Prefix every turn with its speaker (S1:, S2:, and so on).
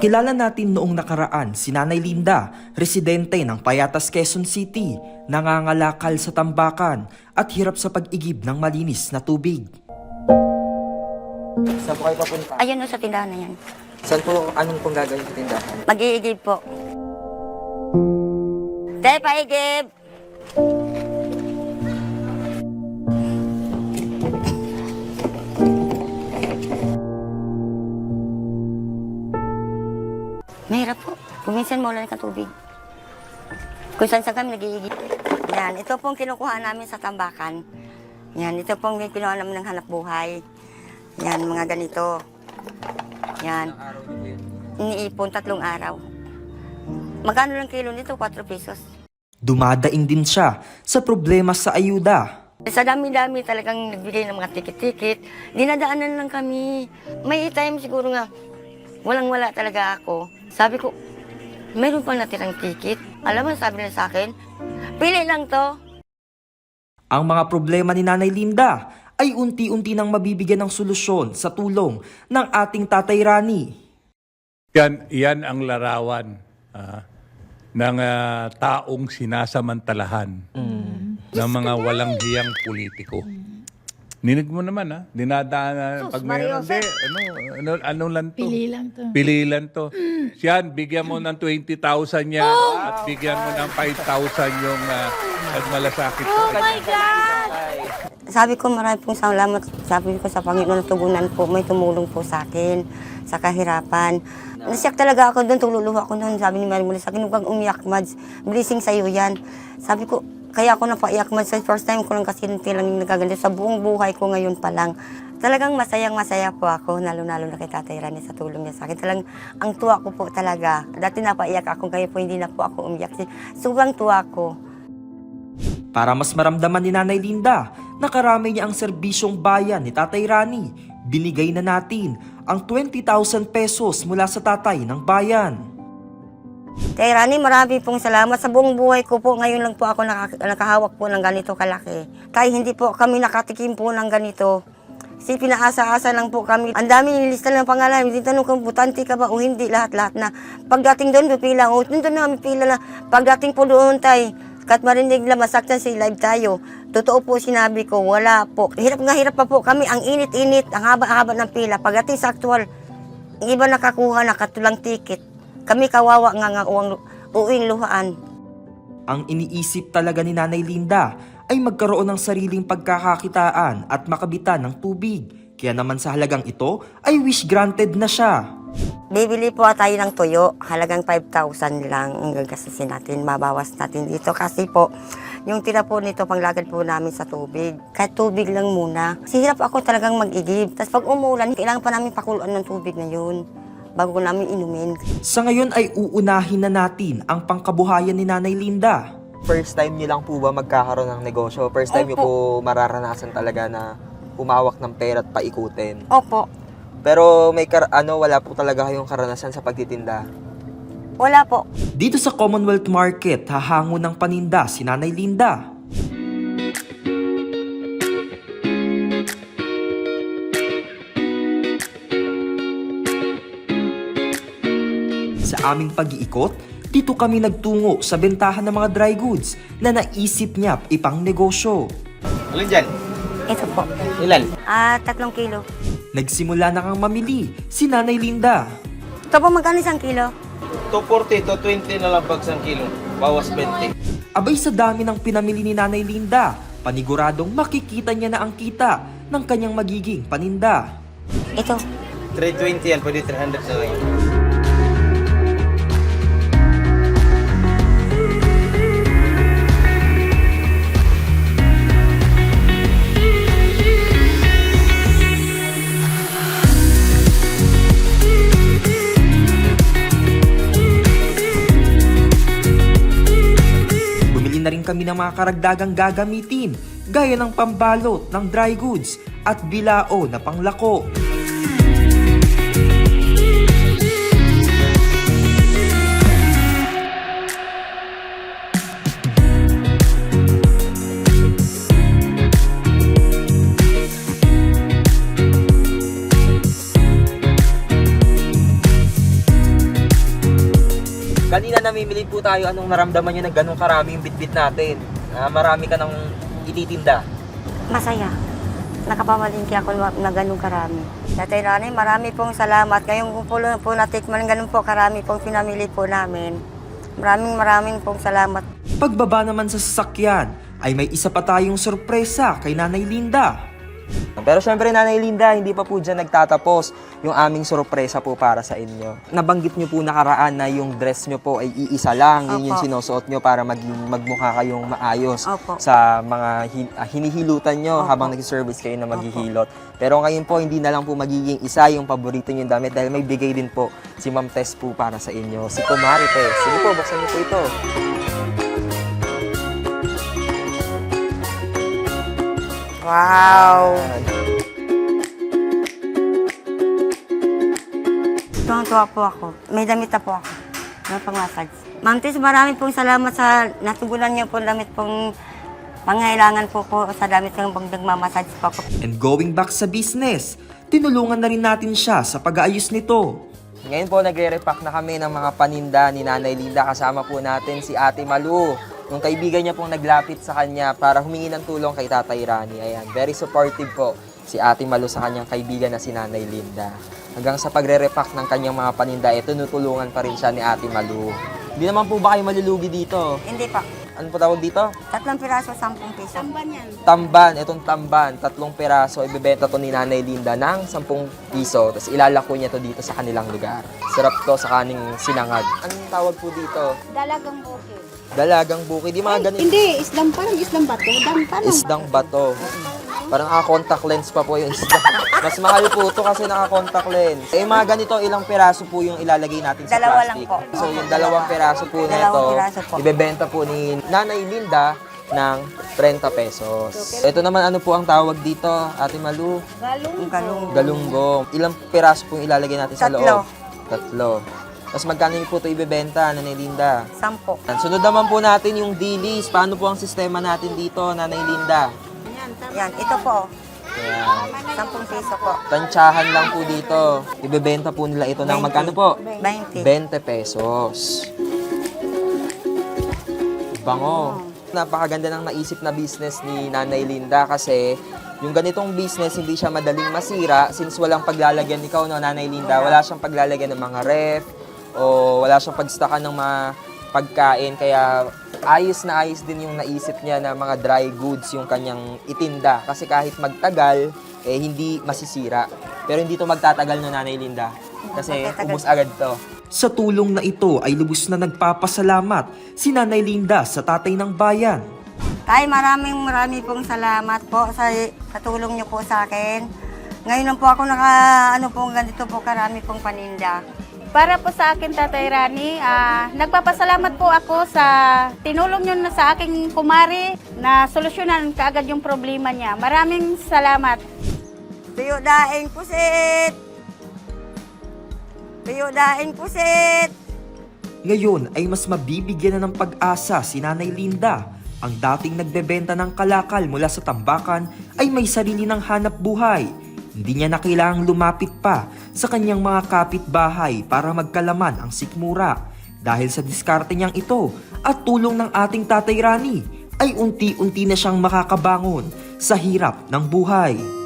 S1: Nakilala natin noong nakaraan si Nanay Linda, residente ng Payatas, Quezon City, nangangalakal sa tambakan at hirap sa pag-igib ng malinis na tubig.
S2: Saan po kayo papunta?
S3: Ayun o sa tindahan na yan.
S2: Saan po, anong pong gagawin sa tindahan?
S3: Mag-iigib po. Tay, paigib! Mahirap po. Kuminsan maulan ka tubig. Kung saan saan kami nag-iigib. Yan, ito pong kinukuha namin sa tambakan. Yan, ito pong kinuha namin ng hanap buhay. Yan, mga ganito. Yan. Iniipon tatlong araw. Magkano lang kilo nito? 4 pesos.
S1: Dumadaing din siya sa problema sa ayuda.
S3: Sa dami-dami talagang nagbigay ng mga tikit-tikit. Dinadaanan lang kami. May time siguro nga, walang-wala talaga ako. Sabi ko, meron pang natirang tikit. Alam mo, sabi nila sa akin, pili lang to.
S1: Ang mga problema ni Nanay Linda ay unti-unti nang mabibigyan ng solusyon sa tulong ng ating Tatay Rani.
S4: Yan, yan ang larawan ah, ng ah, taong sinasamantalahan ng mga walang hiyang politiko. Ninig mo naman ha, dinadaan pag may hindi, ano, ano, ano lang to?
S5: Pili lang to.
S4: Pili lang to. Siyan, bigyan mo ng 20,000 yan at bigyan mo ng 5,000 yung uh, nagmalasakit sa kanya.
S3: Sabi ko, marami pong salamat. Sabi ko sa Panginoon, tugunan po, may tumulong po sa akin sa kahirapan. Nasyak talaga ako doon, tululuha ako noon. Sabi ni Mary Mula sa akin, huwag kang umiyak, Mads. Blessing sa'yo yan. Sabi ko, kaya ako napaiyak, Mads. Sa first time ko lang kasi lang yung nagaganito. Sa buong buhay ko ngayon pa lang. Talagang masayang masaya po ako, lalo-lalo na kay Tatay Rani sa tulong niya sa akin. Talagang ang tuwa ko po talaga. Dati napaiyak ako, kaya po hindi na po ako umiyak. Sobrang tuwa ko.
S1: Para mas maramdaman ni Nanay Linda na karami niya ang serbisyong bayan ni Tatay Rani, binigay na natin ang 20,000 pesos mula sa tatay ng bayan.
S3: Kay Rani, marami pong salamat. Sa buong buhay ko po, ngayon lang po ako naka- nakahawak po ng ganito kalaki. Kaya hindi po kami nakatikim po ng ganito. Kasi pinaasa-asa lang po kami. Ang dami nilista ng pangalan. Hindi tanong kung butante ka ba o hindi. Lahat-lahat na. Pagdating doon, pipila. O, doon na kami pila na. Pagdating po doon, tay, kat marinig lang masaktan si live tayo. Totoo po sinabi ko, wala po. Hirap nga hirap pa po kami. Ang init-init, ang haba-haba ng pila. Pagdating sa actual, iba nakakuha na katulang ticket. Kami kawawa nga nga uwang uwing luhaan.
S1: Ang iniisip talaga ni Nanay Linda ay magkaroon ng sariling pagkakakitaan at makabitan ng tubig. Kaya naman sa halagang ito ay wish granted na siya.
S3: Bibili po tayo ng tuyo, halagang 5,000 lang ang gagastusin natin, mabawas natin dito. Kasi po, yung tira po nito, panglagad po namin sa tubig. Kahit tubig lang muna. Kasi hirap ako talagang mag-igib. Tapos pag umulan, kailangan pa namin pakuluan ng tubig na yun bago ko namin inumin.
S1: Sa ngayon ay uunahin na natin ang pangkabuhayan ni Nanay Linda.
S2: First time niyo lang po ba magkakaroon ng negosyo? First time niyo po mararanasan talaga na humawak ng pera at paikutin?
S3: Opo,
S2: Pero may kar ano, wala po talaga kayong karanasan sa pagtitinda?
S3: wala po.
S1: Dito sa Commonwealth Market, hahango ng paninda si Nanay Linda. Sa aming pag-iikot, dito kami nagtungo sa bentahan ng mga dry goods na naisip niya ipang negosyo.
S6: Alin dyan?
S3: Ito po.
S6: Ilan?
S3: Ah, tatlong kilo.
S1: Nagsimula na kang mamili si Nanay Linda.
S3: Ito po, magkano isang kilo?
S6: 240 to 20 na lang pag 1 kilo. Bawas 20.
S1: Abay sa dami ng pinamili ni Nanay Linda, paniguradong makikita niya na ang kita ng kanyang magiging paninda.
S3: Ito.
S6: 320 yan, pwede 300 na lang.
S1: Kami ng mga karagdagang gagamitin, gaya ng pambalot ng dry goods at bilao na panglako.
S2: Po tayo, anong naramdaman nyo na ganun karami yung bitbit natin? Ah, marami ka nang ititinda.
S3: Masaya. Nakapamalingki ako na- ganun karami. Tatay Rani, marami pong salamat. Ngayong po, po natikman ganun po karami pong pinamili po namin. Maraming maraming pong salamat.
S1: Pagbaba naman sa sasakyan, ay may isa pa tayong sorpresa kay Nanay Linda.
S2: Pero syempre, Nanay Linda, hindi pa po dyan nagtatapos yung aming sorpresa po para sa inyo. Nabanggit nyo po nakaraan na yung dress nyo po ay iisa lang. Yun yung
S3: Opo.
S2: sinusuot nyo para maging magmukha kayong maayos
S3: Opo.
S2: sa mga hin- ah, hinihilutan nyo
S3: Opo.
S2: habang nag-service kayo na maghihilot. Pero ngayon po, hindi na lang po magiging isa yung paborito nyo damit dahil may bigay din po si Ma'am Tess po para sa inyo. Si Kumari Tess. Sige po, buksan niyo po ito.
S3: Wow! Tuwang-tuwa po ako. May damit na po ako. Na pang-massage. Ma'am Tis, marami pong salamat sa natugunan niyo po damit pong pangailangan po ko sa damit ng pag nagmamassage po ako.
S1: And going back sa business, tinulungan na rin natin siya sa pag-aayos nito.
S2: Ngayon po, nagre-repack na kami ng mga paninda ni Nanay Linda. Kasama po natin si Ate Malu. Yung kaibigan niya pong naglapit sa kanya para humingi ng tulong kay Tatay Rani. Ayan, very supportive po si Ate Malu sa kanyang kaibigan na si Nanay Linda. Hanggang sa pagre-repack ng kanyang mga paninda, eh, tinutulungan pa rin siya ni Ate Malu. Hindi naman po ba kayo malulugi dito?
S3: Hindi pa.
S2: Ano po tawag dito?
S3: Tatlong piraso, sampung piso.
S2: Tamban, itong tamban, tatlong peraso, ibebenta to ni Nanay Linda ng 10 piso. Tapos ilalako niya to dito sa kanilang lugar. Sarap to sa kaning sinangag. Anong tawag po dito?
S5: Dalagang bukid.
S2: Dalagang bukid. Di mga ganito.
S5: Hindi, isdang parang isdang bato. Dang tanong.
S2: Isdang bato. Parang naka-contact lens pa po yung isda. Mas mahal po to kasi naka-contact lens. Eh, mga ganito, ilang peraso po yung ilalagay natin sa
S3: Dalawa lang
S2: plastic.
S3: po.
S2: So, yung dalawang peraso po
S3: Dalawang
S2: nito,
S3: piraso po.
S2: ibebenta po ni Nanay Linda ng 30 pesos. Ito naman, ano po ang tawag dito, Ate Malu?
S3: Ang galong.
S2: Galunggong. Ilang piraso po yung ilalagay natin sa
S3: Tatlo.
S2: loob? Tatlo. Tapos magkano niyo po ito ibebenta, Nanay Linda?
S3: Sampo.
S2: Sunod naman po natin yung dilis. Paano po ang sistema natin dito, Nanay Linda?
S3: Yan, ito po.
S2: Ayan.
S3: Sampung piso po.
S2: Tansyahan lang po dito. Ibebenta po nila ito ng
S3: 20.
S2: magkano po?
S3: 20.
S2: 20 pesos. Bango. Napakaganda ng naisip na business ni Nanay Linda kasi yung ganitong business hindi siya madaling masira since walang paglalagyan ikaw no Nanay Linda, wala siyang paglalagyan ng mga ref o wala siyang pagstakan ng mga pagkain kaya ayos na ayos din yung naisip niya na mga dry goods yung kanyang itinda kasi kahit magtagal eh hindi masisira. Pero hindi to magtatagal no Nanay Linda kasi ubos agad to.
S1: Sa tulong na ito ay lubos na nagpapasalamat si Nanay Linda sa tatay ng bayan.
S3: Tay, maraming maraming pong salamat po sa, sa tulong niyo po sa akin. Ngayon lang po ako naka, ano po, ganito po karami pong paninda.
S5: Para po sa akin, Tatay Rani, ah, nagpapasalamat po ako sa tinulong nyo na sa aking kumari na solusyonan kaagad yung problema niya. Maraming salamat.
S3: Tuyo daing pusit! Tuyo daing pusit!
S1: Ngayon ay mas mabibigyan na ng pag-asa si Nanay Linda. Ang dating nagbebenta ng kalakal mula sa tambakan ay may sarili ng hanap buhay. Hindi niya na kailangang lumapit pa sa kanyang mga kapitbahay para magkalaman ang sikmura. Dahil sa diskarte niyang ito at tulong ng ating tatay Rani, ay unti-unti na siyang makakabangon sa hirap ng buhay.